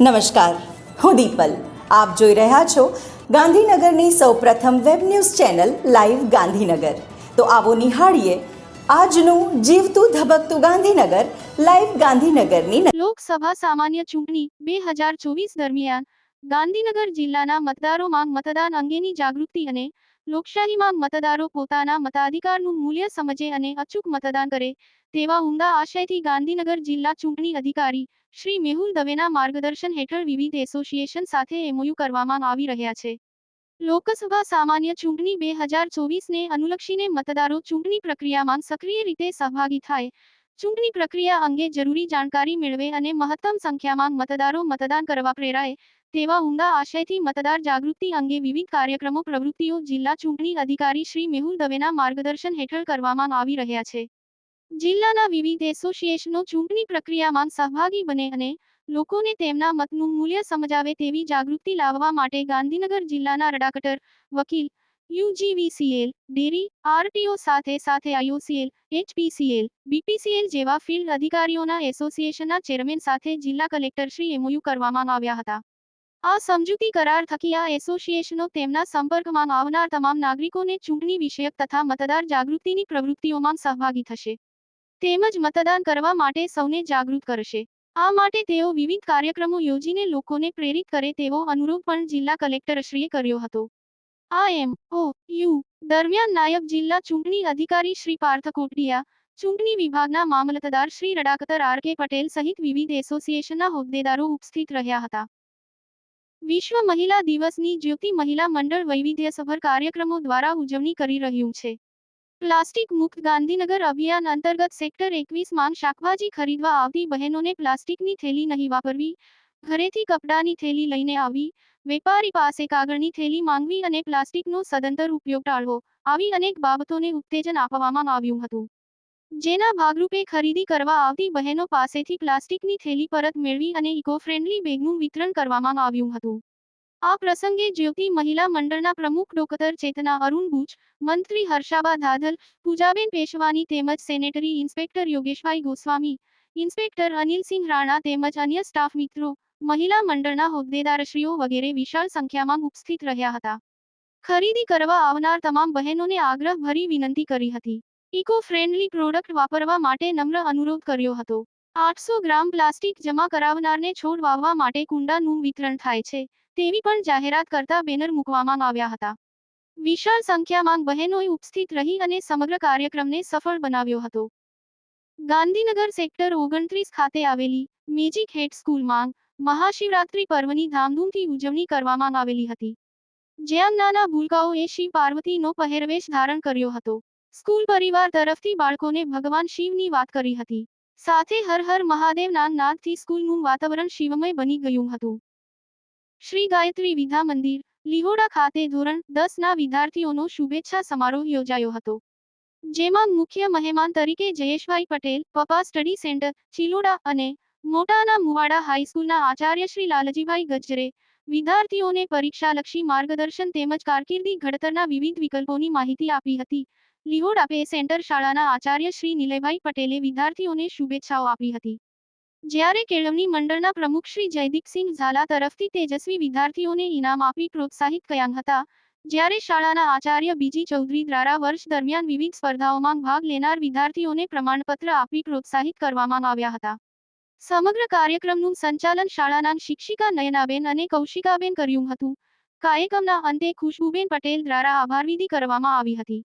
નમસ્કાર. હું દીપલ. આપ જોઈ રહ્યા છો ગાંધીનગરની સૌપ્રથમ web news channel live Gandhinagar. તો આવો નિહાળીએ આજનું જીવતું ધબકતું ગાંધીનગર લાઈવ ગાંધીનગરની લોકસભા સામાન્ય ચૂંટણી બે હજાર ચોવીસ દરમિયાન ગાંધીનગર જિલ્લાના મતદારોમાં મતદાન અંગેની જાગૃતિ અને લોકશાહીમાં મતદારો પોતાના મતાધિકારનું મૂલ્ય સમજે અને અચૂક મતદાન કરે તેવા ઉમદા આશયથી ગાંધીનગર જિલ્લા ચૂંટણી અધિકારી શ્રી મેહુલ દવેના માર્ગદર્શન હેઠળ વિવિધ એસોસિએશન સાથે એમઓયુ કરવામાં આવી રહ્યા છે. લોકસભા સામાન્ય ચૂંટણી બે હજાર ચોવીસને અનુલક્ષીને મતદારો ચૂંટણી પ્રક્રિયામાં સક્રિય રીતે સહભાગી થાય. ચૂંટણી પ્રક્રિયા અંગે જરૂરી જાણકારી મેળવે અને મહત્તમ સંખ્યામાં મતદારો મતદાન કરવા પ્રેરાય, તેવા ઉમદા આશયથી મતદાર જાગૃતિ અંગે વિવિધ કાર્યક્રમો પ્રવૃત્તિઓ જિલ્લા ચૂંટણી અધિકારી શ્રી મેહુલ દવેના માર્ગદર્શન હેઠળ કરવામાં આવી રહ્યા છે. જિલ્લાના વિવિધ એસોસિએશનો ચૂંટણી પ્રક્રિયામાં સહભાગી બને અને લોકોને તેમના મતનું મૂલ્ય સમજાવે તેવી જાગૃતિ લાવવા માટે ગાંધીનગર જિલ્લાના રડાકટર વકીલ યુજીવીસીએલ, ડેરી, આરટીઓ સાથે સાથે આઈઓસીએલ, એચપીસીએલ, બીપીસીએલ જેવા ફિલ્ડ અધિકારીઓના એસોસિએશનના ચેરમેન સાથે જિલ્લા કલેક્ટર શ્રી એમઓયુ કરવામાં આવ્યા હતા. આ સમજૂતી કરાર થકી આ એસોસિએશનો તેમના સંપર્કમાં આવનાર તમામ નાગરિકોને ચૂંટણી વિષયક તથા મતદાર જાગૃતિની પ્રવૃત્તિઓમાં સહભાગી થશે. તેમજ મતદાન કરવા માટે સૌને જાગૃત કરશે. આ માટે તેઓ વિવિધ કાર્યક્રમો યોજીને લોકોને પ્રેરિત કરે તેવો અનુરોધ પણ જિલ્લા કલેક્ટરશ્રીએ કર્યો હતો. આ એમ ઓ યુ દરમિયાન નાયબ જિલ્લા ચૂંટણી અધિકારી શ્રી પાર્થ કોટડિયા, ચૂંટણી વિભાગના મામલતદાર શ્રી રડાકતર આર કે પટેલ સહિત વિવિધ એસોસિએશનના હોદ્દેદારો ઉપસ્થિત રહ્યા હતા. વિશ્વ મહિલા દિવસની જ્યોતિ મહિલા મંડળ વૈવિધ્યસભર કાર્યક્રમો દ્વારા ઉજવણી કરી રહ્યું છે. પ્લાસ્ટિક મુક્ત ગાંધીનગર અભિયાન અંતર્ગત સેક્ટર એકવીસમાં શાકભાજી ખરીદવા આવતી બહેનોને પ્લાસ્ટિકની થેલી નહીં વાપરવી, ઘરેથી કપડાની થેલી લઈને આવી, વેપારી પાસે કાગળની થેલી માંગવી અને પ્લાસ્ટિકનો સદંતર ઉપયોગ ટાળવો, આવી અનેક બાબતોને ઉત્તેજન આપવામાં આવ્યું હતું. જેના ભાગરૂપે ખરીદી કરવા આવતી બહેનો પાસેથી પ્લાસ્ટિકની થેલી પરત મેળવી અને ઇકો ફ્રેન્ડલી બેગનું વિતરણ કરવામાં આવ્યું હતું. આ પ્રસંગે જ્યોતિ મહિલા મંડળના પ્રમુખ ડોક્ટર ચેતના અરુણ ભુજ, મંત્રી હર્ષાબા ધાધલ, પૂજાબેન પેશવાની તેમજ સેનેટરી ઇન્સ્પેક્ટર યોગેશભાઈ ગોસ્વામી, ઇન્સ્પેક્ટર અનિલસિંહ રાણા તેમજ અન્ય સ્ટાફ મિત્રો, મહિલા મંડળના હોદ્દેદારશ્રીઓ વગેરે વિશાળ સંખ્યામાં ઉપસ્થિત રહ્યા હતા. ખરીદી કરવા આવનાર તમામ બહેનોને આગ્રહ ભરી વિનંતી કરી હતી. ઇકો ફ્રેન્ડલી પ્રોડક્ટ વાપરવા માટે નમ્ર અનુરોધ કર્યો હતો. આઠસો ગ્રામ પ્લાસ્ટિક જમા કરાવનારને છોડ વાવવા માટે કુંડાનું વિતરણ થાય છે, તેવી પણ જાહેરાત કરતા બેનર મૂકવામાં આવ્યા હતા. વિશાળ સંખ્યામાં બહેનોએ ઉપસ્થિત રહી અને સમગ્ર કાર્યક્રમને સફળ બનાવ્યો હતો. ગાંધીનગર સેક્ટર ઓગણત્રીસ ખાતે આવેલી મેજિક હેડ સ્કૂલમાં મહાશિવરાત્રી પર્વની ધામધૂમથી ઉજવણી કરવામાં આવેલી હતી. જ્યાં નાના ભૂલકાઓએ શિવ પાર્વતીનો પહેરવેશ ધારણ કર્યો હતો. સ્કૂલ પરિવાર તરફથી બાળકોને ભગવાન શિવની વાત કરી હતી. સાથે હર હર મહાદેવના નાદથી સ્કૂલનું વાતાવરણ શિવમય બની ગયું હતું. શ્રી ગાયત્રી વિધા મંદિર, લિહોડા ખાતે ધોરણ દસના વિદ્યાર્થીઓનો શુભેચ્છા સમારોહ યોજાયો હતો. જેમાં મુખ્ય મહેમાન તરીકે જયેશભાઈ પટેલ પપા સ્ટડી સેન્ટર, ચિલોડા અને મોટાના મુવાડા હાઈસ્કૂલના આચાર્ય શ્રી લાલજીભાઈ ગજરે, વિદ્યાર્થીઓને પરીક્ષાલક્ષી માર્ગદર્શન તેમજ કારકિર્દી ઘડતરના વિવિધ વિકલ્પોની માહિતી આપી હતી. લિહોડા આપે સેન્ટર શાળાના આચાર્ય શ્રી નિલયભાઈ પટેલે વિદ્યાર્થીઓને શુભેચ્છાઓ આપી હતી. જ્યારે કેળવણી મંડળના પ્રમુખ શ્રી જયદીપસિંહ ઝાલા તરફથી તેજસ્વી વિદ્યાર્થીઓને ઇનામ આપી પ્રોત્સાહિત કર્યા હતા, જ્યારે શાળાના આચાર્ય બીજી ચૌધરી દ્વારા વર્ષ દરમિયાન વિવિધ સ્પર્ધાઓમાં ભાગ લેનાર વિદ્યાર્થીઓને પ્રમાણપત્ર આપી પ્રોત્સાહિત કરવામાં આવ્યા હતા. સમગ્ર કાર્યક્રમનું સંચાલન શાળાના શિક્ષિકા નયનાબેન અને કૌશિકાબેન કર્યું હતું. કાર્યક્રમના અંતે ખુશ્બુબેન પટેલ દ્વારા આભારવિધિ કરવામાં આવી હતી.